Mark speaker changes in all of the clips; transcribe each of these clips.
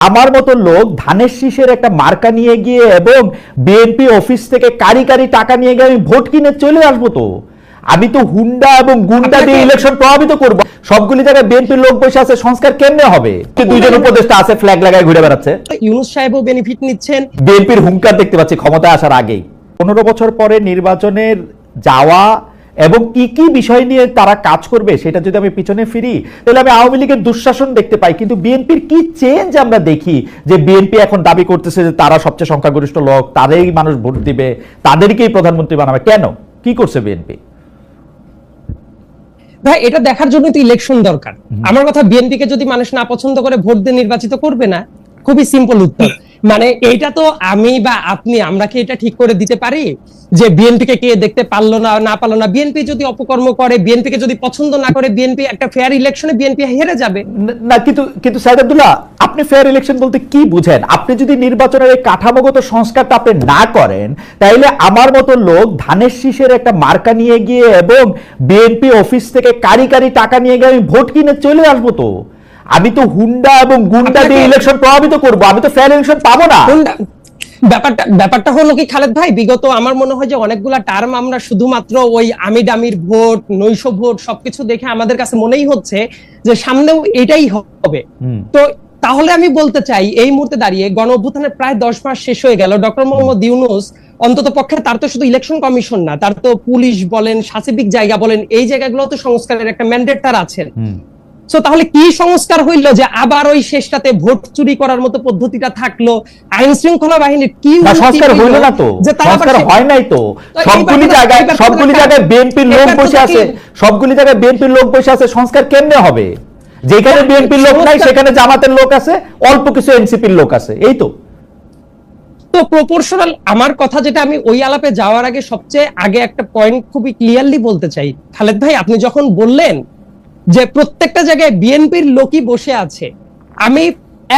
Speaker 1: আমার মতো লোক ধানের শীষের একটা মার্কা নিয়ে গিয়ে এবং বিএনপি অফিস থেকে কারি কারি টাকা নিয়ে গিয়ে আমি ভোট কিনে চলে আসব তো। আমি তো হুন্ডা এবং গুন্ডা দিয়ে ইলেকশন প্রভাবিত করব। সবগুলি জায়গায় বিএনপির লোক বসে আছে সংস্কার কেমনে হবে? দুইজন উপদেষ্টা আছে ফ্ল্যাগ লাগায় ঘুরে বেড়াচ্ছে?
Speaker 2: ইউনুস সাহেবও বেনিফিট নিচ্ছেন।
Speaker 1: বিএনপির হুঙ্কার দেখতে পাচ্ছি ক্ষমতায় আসার আগেই। পনেরো বছর পরে নির্বাচনের যাওয়া এবং কি কি বিষয় নিয়ে তারা কাজ করবে সেটা যদি আমি পিছনে ফিরি তাহলে আমি আওয়ামী লীগের দুঃশাসন দেখতে পাই। কিন্তু বিএনপির কি চেঞ্জ আমরা দেখি যে বিএনপি এখন দাবি করতেছে যে তারা সবচেয়ে সংখ্যাগরিষ্ঠ লোক তাদেরই মানুষ ভোট দিবে তাদেরকেই প্রধানমন্ত্রী বানাবে। কেন? কি করছে বিএনপি?
Speaker 2: ভাই এটা দেখার জন্য তো ইলেকশন দরকার। আমার কথা বিএনপি কে যদি মানুষ না পছন্দ করে ভোট দিয়ে নির্বাচিত করবে না খুবই সিম্পল উত্তর। মানে এইটা তো আমি বা আপনি, আমরা কি এটা ঠিক করে দিতে পারি? যে বিএনপি কে দেখতে পারল না না পারল না? বিএনপি যদি অপকর্ম করে বিএনপি কে যদি পছন্দ না করে, বিএনপি একটা ফেয়ার ইলেকশনে বিএনপি হেরে যাবে।
Speaker 1: না কিন্তু কিন্তু সাইদ আব্দুল্লাহ, আপনি ফেয়ার ইলেকশন বলতে কি বুঝেন? আপনি যদি নির্বাচনের এই কাঠামোগত সংস্কারটা আপনি না করেন, তাইলে আমার মতো লোক ধানের শীষের একটা মার্কা নিয়ে গিয়ে এবং বিএনপি অফিস থেকে কারি কারি টাকা নিয়ে গিয়ে আমি ভোট কিনে চলে আসব তো। আমি তো হুন্ডা এবং গুন্ডা দিয়ে ইলেকশন প্রভাবিত করব আমি তো ফেয়ার ইলেকশন পাবো না।
Speaker 2: ব্যাপারটা ব্যাপারটা হলো কি খালেদ ভাই? বিগত আমার মনে হয় যে অনেকগুলা টার্ম আমরা শুধুমাত্র ওই আমি ডামির ভোট নৈশ ভোট সবকিছু দেখে আমাদের কাছে মনেই হচ্ছে যে সামনেও এটাই হবে। তো তাহলে আমি বলতে চাই এই মুহূর্তে দাঁড়িয়ে গণ অভ্যুত্থানের প্রায় দশ মাস শেষ হয়ে গেল। ডক্টর মোহাম্মদ ইউনুস অন্তত পক্ষে তার তো শুধু ইলেকশন কমিশন না তার তো পুলিশ বলেন সাসিবিক জায়গা বলেন এই জায়গাগুলো তো সংস্কারের একটা ম্যান্ডেট তার আছেন।
Speaker 1: হুম।
Speaker 2: সো তাহলে কি সংস্কার হইল যে আবার ওই শেষটাতে ভোট চুরি করার মতো পদ্ধতিটা থাকল? আইন শৃঙ্খলা বাহিনীর কি
Speaker 1: সংস্কার
Speaker 2: হইল
Speaker 1: না তো। সংস্কার হয় নাই তো। সবগুলি জায়গায় সবগুলি জায়গায় বিএনপির লোক বসে আছে। সবগুলি জায়গায় বিএনপির লোক বসে আছে। সংস্কার কেমনে হবে? যেখানে বিএনপির লোক নাই সেখানে জামাতের লোক আছে অল্প কিছু এনসিপির লোক আছে। এই তো।
Speaker 2: তো প্রপোর্শনাল আমার কথা যেটা আমি ওই আলাপে যাওয়ার আগে সবচেয়ে আগে একটা পয়েন্ট খুবই ক্লিয়ারলি বলতে চাই। খালেদ ভাই আপনি যখন বললেন যে প্রত্যেকটা জায়গায় বিএনপির লোকই বসে আছে। আমি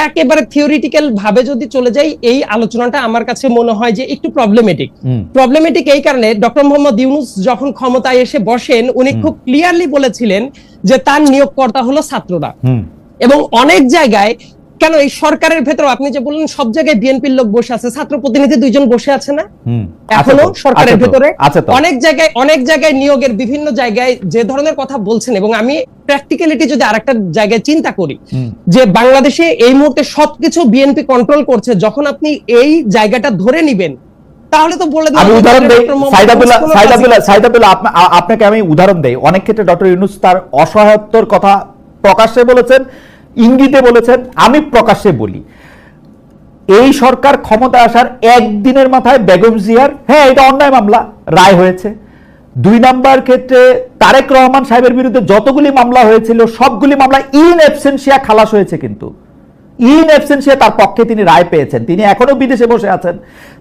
Speaker 2: একেবারে থিওরিটিক্যাল ভাবে যদি চলে যাই এই আলোচনাটা আমার কাছে মনে হয় যে একটু প্রবলেমেটিক প্রবলেমেটিক এই কারণে ডক্টর মোহাম্মদ ইউনুস যখন ক্ষমতায় এসে বসেন উনি খুব ক্লিয়ারলি বলেছিলেন যে তার নিয়োগকর্তা হলো ছাত্ররা। এবং অনেক জায়গায় কেন এই সরকারের ভেতর আপনি যে বললেন সব জায়গায় বিএনপির লোক বসে আছে ছাত্র প্রতিনিধি দুইজন বসে আছে না?
Speaker 1: এখনও
Speaker 2: সরকারের ভেতরে অনেক জায়গায় অনেক জায়গায় নিয়োগের বিভিন্ন জায়গায় যে ধরনের কথা বলছেন এবং আমি প্র্যাকটিক্যালিটি যদি আরেকটা জায়গায় চিন্তা করি যে বাংলাদেশে এই মুহূর্তে সবকিছু বিএনপি কন্ট্রোল করছে যখন আপনি এই জায়গাটা ধরে নিবেন তাহলে তো বলে
Speaker 1: আমি উদাহরণ দেই সাইদাবুল্লাহ সাইদাবুল্লাহ সাইদাবুল্লাহ আপনাকে আমি উদাহরণ দেই। অনেক ক্ষেত্রে ডক্টর ইউনুস তার অসহায়ত্বর কথা প্রকাশ্যে বলেছেন। ইঙ্গিতে বলেছেন, আমি প্রকাশ্যে বলি, এই সরকার ক্ষমতা আসার একদিনের মাথায় বেগম জিয়ার হ্যাঁ এটা অন্যায় মামলা, রায় হয়েছে। দুই নাম্বার ক্ষেত্রে তারেক রহমান সাহেবের বিরুদ্ধে যতগুলি মামলা হয়েছিল, সবগুলি মামলা ইন অ্যাবসেন্সিয়া খালাস হয়েছে কিন্তু। ইন অ্যাবসেন্সিয়া তার পক্ষে তিনি রায় পেয়েছেন। তিনি এখনও বিদেশে বসে আছেন।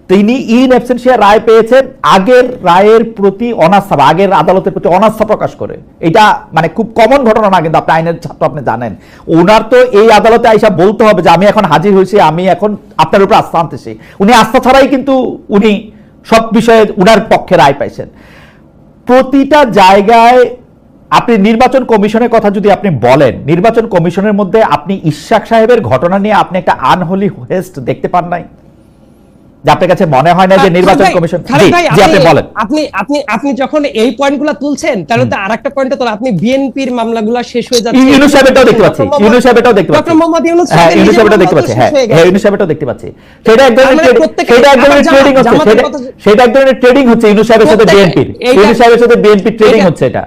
Speaker 1: তিনি ইন অ্যাবসেন্সিয়া রায় পেয়েছেন আগের রায়ের প্রতি অনাস্থা বা আগের আদালতের প্রতি অনাস্থা প্রকাশ করে। এটা মানে খুব কমন ঘটনা না, কিন্তু আপনি আইনের ছাত্র আপনি জানেন। ওনার তো এই আদালতে আইসা বলতে হবে যে, আমি এখন হাজির হয়েছি, আমি এখন আপনার উপর আস্থা আনতেছি। উনি আস্থা ছাড়াই কিন্তু উনি সব বিষয়ে উনার পক্ষে রায় পাইছেন। প্রতিটা জায়গায় আপনি নির্বাচন কমিশনের কথা যদি আপনি বলেন নির্বাচন কমিশনের মধ্যে আপনি ইশাক সাহেবের ঘটনা নিয়ে আপনি একটা আনহোলি হেস্ট দেখতে পান নাই? আপনার কাছে মনে হয় না যে নির্বাচন কমিশন জি, জি, আপনি বলেন।
Speaker 2: আপনি আপনি আপনি যখন এই পয়েন্টগুলো তুলছেন তাহলে তো আরেকটা পয়েন্টে তো আপনি বিএনপির মামলাগুলো শেষ হয়ে যাচ্ছে।
Speaker 1: ইউনুস সাহেবেরটাও দেখতে পাচ্ছি ইউনুস সাহেবেরটাও দেখতে পাচ্ছি।
Speaker 2: ডক্টর মোহাম্মদ ইউনুস
Speaker 1: হ্যাঁ
Speaker 2: সাহেবের
Speaker 1: ইউনুস সাহেবটাও দেখতে পাচ্ছি হ্যাঁ
Speaker 2: হ্যাঁ
Speaker 1: ইউনুস সাহেবটাও দেখতে পাচ্ছি। সেটা এক ধরনের সেটা এক ধরনের ট্রেডিং হচ্ছে সেটা এক ধরনের ট্রেডিং হচ্ছে ইউনুস সাহেবের সাথে বিএনপির। ইউনুস সাহেবের সাথে ট্রেডিং হচ্ছে এটা।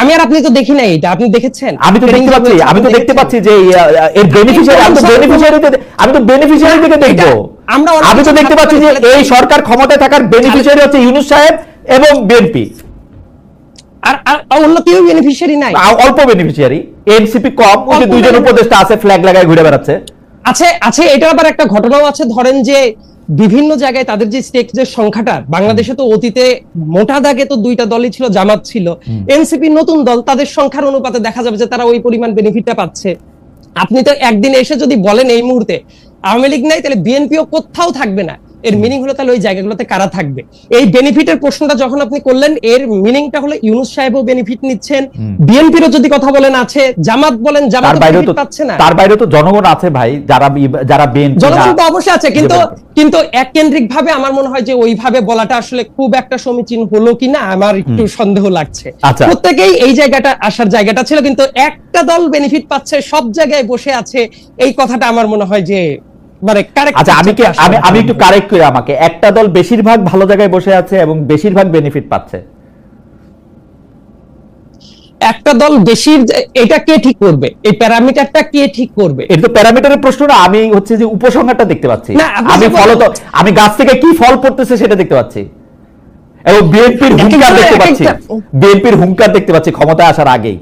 Speaker 2: আমি আর আপনি তো দেখি নাই এটা আপনি দেখেছেন?
Speaker 1: আমি তো দেখতে পাচ্ছি আমি তো দেখতে পাচ্ছি যে এর বেনিফিশিয়ারি আমি তো বেনিফিশিয়ারি আমি তো বেনিফিশিয়ারি দিকে দেখব।
Speaker 2: আমরা
Speaker 1: আমি তো দেখতে পাচ্ছি যে এই সরকার ক্ষমতায় থাকার বেনিফিশিয়ারি হচ্ছে ইউনুস সাহেব এবং বিএনপি।
Speaker 2: আর অন্য কেউ বেনিফিশিয়ারি নাই?
Speaker 1: অল্প বেনিফিশিয়ারি এনসিপি কম ওই দুইজন উপদেষ্টা আছে ফ্ল্যাগ লাগায় ঘুরে বেড়াচ্ছে।
Speaker 2: আছে আছে এটার আবার একটা ঘটনাও আছে। ধরেন যে বিভিন্ন জায়গায় তাদের যে স্টেক যে সংখ্যাটা বাংলাদেশে তো অতীতে মোটা দাগে তো দুইটা দলই ছিল জামাত ছিল। এনসিপি নতুন দল তাদের সংখ্যার অনুপাতে দেখা যাবে যে তারা ওই পরিমাণ বেনিফিটটা পাচ্ছে। আপনি তো একদিন এসে যদি বলেন এই মুহূর্তে আওয়ামী লীগ নাই তাহলে বিএনপিও কোথাও থাকবে না। এর মিনিং হলো তাহলে ওই জায়গাগুলোতে কারা থাকবে? এই বেনিফিটের প্রশ্নটা যখন আপনি করলেন এর মিনিংটা হলো ইউনুস সাহেবও বেনিফিট নিচ্ছেন। বিএনপিরও যদি কথা বলেন আছে। জামাত বলেন জামাত
Speaker 1: বাইরেও তো
Speaker 2: পাচ্ছে না।
Speaker 1: তার বাইরেও তো জনগণ আছে ভাই যারা যারা বিএনপি
Speaker 2: জনগণ তো অবশ্যই আছে কিন্তু। কিন্তু এককেন্দ্রিক ভাবে আমার মনে হয় যে ওইভাবে বলাটা আসলে খুব একটা সমীচীন হলো কিনা আমার একটু সন্দেহ লাগছে।
Speaker 1: আচ্ছা।
Speaker 2: প্রত্যেকেই এই জায়গাটা আসার জায়গাটা ছিল কিন্তু একটা দল বেনিফিট পাচ্ছে সব জায়গায় বসে আছে এই কথাটা আমার মনে হয় যে মানে
Speaker 1: আচ্ছা আমি কি আমি আমি একটু কারেক্ট করি আমাকে। একটা দল বেশিরভাগ ভালো জায়গায় বসে আছে এবং বেশিরভাগ বেনিফিট পাচ্ছে।
Speaker 2: একটা দল বেশি এটা কে ঠিক করবে? এই প্যারামিটারটা কে ঠিক করবে?
Speaker 1: এটা তো প্যারামিটারের প্রশ্ন না আমি হচ্ছে যে উপসংহারটা দেখতে পাচ্ছি। আমি
Speaker 2: বলেন-
Speaker 1: ফলত আমি গাছ থেকে কি ফল পড়তেছে সেটা দেখতে পাচ্ছি। এবং বিএনপির হুঙ্কার দেখতে পাচ্ছি। বিএনপির হুঙ্কার দেখতে পাচ্ছি ক্ষমতায় আসার আগেই।